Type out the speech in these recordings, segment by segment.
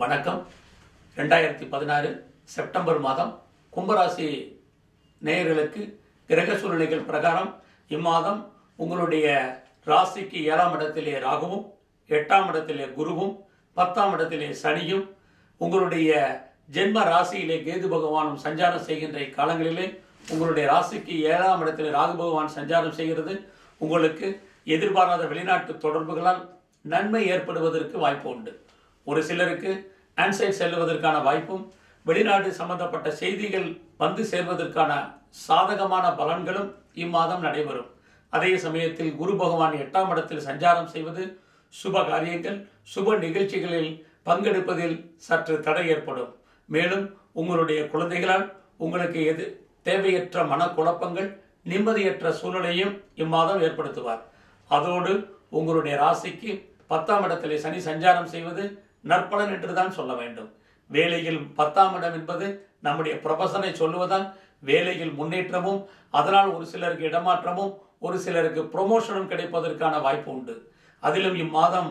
வணக்கம். ரெண்டாயிரத்தி பதினாறு செப்டம்பர் மாதம் கும்பராசி நேயர்களுக்கு கிரக சூழ்நிலைகள் பிரகாரம் இம்மாதம் உங்களுடைய ராசிக்கு ஏழாம் இடத்திலே ராகுவும் எட்டாம் இடத்திலே குருவும் பத்தாம் இடத்திலே சனியும் உங்களுடைய ஜென்ம ராசியிலே கேது பகவானும் சஞ்சாரம் செய்கின்ற இக்காலங்களிலே உங்களுடைய ராசிக்கு ஏழாம் இடத்திலே ராகு பகவான் சஞ்சாரம் செய்கிறது. உங்களுக்கு எதிர்பாராத வெளிநாட்டு தொடர்புகளால் நன்மை ஏற்படுவதற்கு வாய்ப்பு உண்டு. ஒரு சிலருக்கு ஆன்சைட் செல்வதற்கான வாய்ப்பும் வெளிநாடு சம்பந்தப்பட்ட செய்திகள் வந்து சேர்வதற்கான சாதகமான பலன்களும் இம்மாதம் நடைபெறும். அதே சமயத்தில் குரு பகவான் எட்டாம் இடத்தில் சஞ்சாரம் செய்வது சுப காரியங்கள் சுப நிகழ்ச்சிகளில் பங்கெடுப்பதில் சற்று தடை ஏற்படும். மேலும் உங்களுடைய குழந்தைகளால் உங்களுக்கு எது தேவையற்ற மனக்குழப்பங்கள் நிம்மதியற்ற சூழ்நிலையும் இம்மாதம் ஏற்படுத்துவார். அதோடு உங்களுடைய ராசிக்கு பத்தாம் இடத்திலே சனி சஞ்சாரம் செய்வது நற்பலன் என்று தான் சொல்ல வேண்டும். வேலையில் பத்தாம் இடம் என்பது நம்முடைய ப்ரொஃபஷனை சொல்லுவதால் வேலையில் முன்னேற்றமும் அதனால் ஒரு சிலருக்கு இடமாற்றமும் ஒரு சிலருக்கு ப்ரொமோஷனும் கிடைப்பதற்கான வாய்ப்பு உண்டு. அதிலும் இம்மாதம்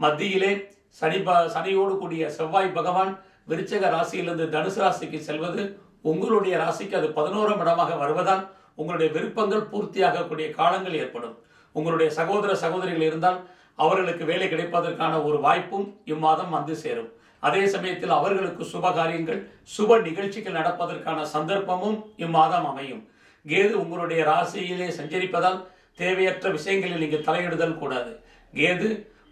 மத்தியிலே சனி ப சனியோடு கூடிய செவ்வாய் பகவான் விருச்சக ராசியிலிருந்து தனுசு ராசிக்கு செல்வது உங்களுடைய ராசிக்கு அது பதினோராம் இடமாக வருவதால் உங்களுடைய விருப்பங்கள் பூர்த்தியாகக்கூடிய காலங்கள் ஏற்படும். உங்களுடைய சகோதர சகோதரிகள் இருந்தால் அவர்களுக்கு வேலை கிடைப்பதற்கான ஒரு வாய்ப்பும் இம்மாதம் வந்து சேரும். அதே சமயத்தில் அவர்களுக்கு சுப காரியங்கள் சுப நிகழ்ச்சிகள் நடப்பதற்கான சந்தர்ப்பமும் இம்மாதம் அமையும். கேது உங்களுடைய ராசியிலே சஞ்சரிப்பதால் தேவையற்ற விஷயங்களில் நீங்கள் தலையிடுதல் கூடாது. கேது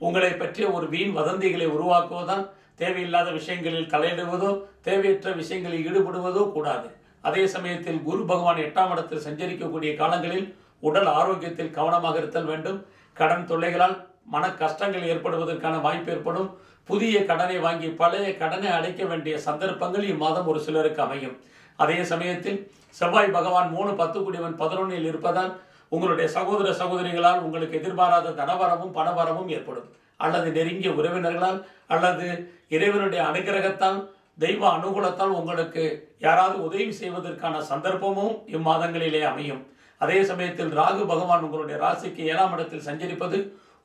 உங்களை பற்றிய ஒரு வீண் வதந்திகளை உருவாக்குவதால் தேவையில்லாத விஷயங்களில் தலையிடுவதோ தேவையற்ற விஷயங்களில் ஈடுபடுவதோ கூடாது. அதே சமயத்தில் குரு பகவான் எட்டாம் இடத்தில் சஞ்சரிக்கக்கூடிய காலங்களில் உடல் ஆரோக்கியத்தில் கவனமாக இருத்தல் வேண்டும். கடன் தொல்லைகளால் மன கஷ்டங்கள் ஏற்படுவதற்கான வாய்ப்பு ஏற்படும். புதிய கடனை வாங்கி பழைய கடனை அடைக்க வேண்டிய சந்தர்ப்பங்கள் இம்மாதம் ஒரு சிலருக்கு அமையும். அதே சமயத்தில் செவ்வாய் பகவான் மூணு பத்து குடிவன் பதினொன்னில் இருப்பதால் உங்களுடைய சகோதர சகோதரிகளால் உங்களுக்கு எதிர்பாராத தனவரமும் பணவரமும் ஏற்படும். அல்லது நெருங்கிய உறவினர்களால் அல்லது இறைவனுடைய அனுகிரகத்தால் தெய்வ அனுகூலத்தால் உங்களுக்கு யாராவது உதவி செய்வதற்கான சந்தர்ப்பமும் இம்மாதங்களிலே அமையும். அதே சமயத்தில் ராகு பகவான் உங்களுடைய ராசிக்கு ஏழாம் இடத்தில் சஞ்சரிப்பது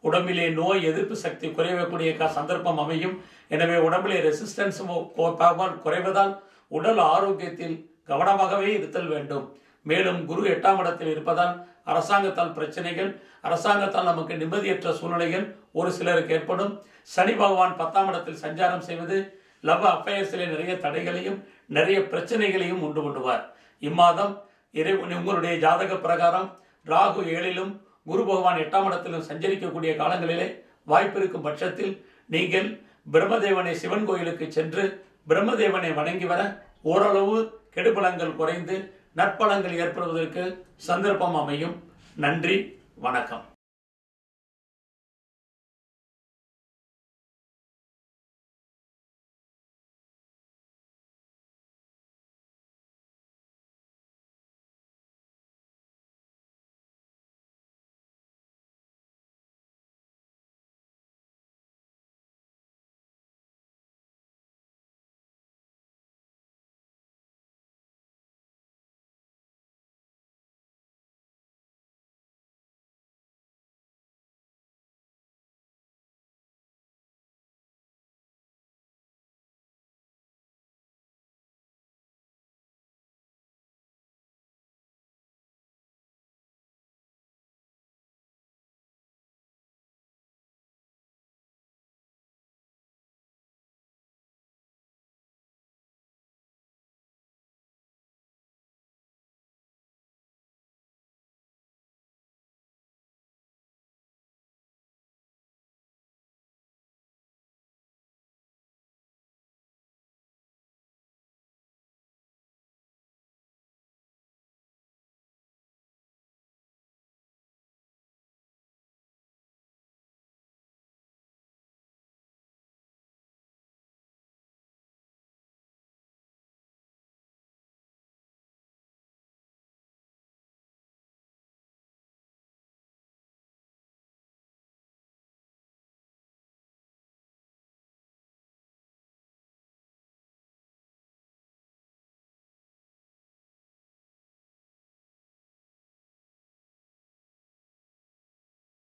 உடம்பிலே நோய் எதிர்ப்பு சக்தி குறையக்கூடிய சந்தர்ப்பம் அமையும். எனவே உடம்பிலே ரெசிஸ்டன்ஸ் குறைவதால் உடல் ஆரோக்கியத்தில் கவனமாகவே இருத்தல் வேண்டும். மேலும் குரு எட்டாம் இடத்தில் இருப்பதால் அரசாங்கத்தால் பிரச்சனைகள் அரசாங்கத்தால் நமக்கு நிம்மதியற்ற சூழ்நிலைகள் ஒரு சிலருக்கு ஏற்படும். சனி பகவான் பத்தாம் இடத்தில் சஞ்சாரம் செய்வது லவ் அஃபேர்ஸிலே நிறைய தடைகளையும் நிறைய பிரச்சனைகளையும் உண்டு பண்ணுவார். இம்மாதம் இறை உங்களுடைய ஜாதக பிரகாரம் ராகு ஏழிலும் குரு பகவான் எட்டாம் இடத்திலும் சஞ்சரிக்கக்கூடிய காலங்களிலே வாய்ப்பிருக்கும் பட்சத்தில் நீங்கள் பிரம்மதேவனை சிவன் கோயிலுக்கு சென்று பிரம்மதேவனை வணங்கி வர ஓரளவு கெடுபலங்கள் குறைந்து நற்பலங்கள் ஏற்படுவதற்கு சந்தர்ப்பம் அமையும். நன்றி வணக்கம்.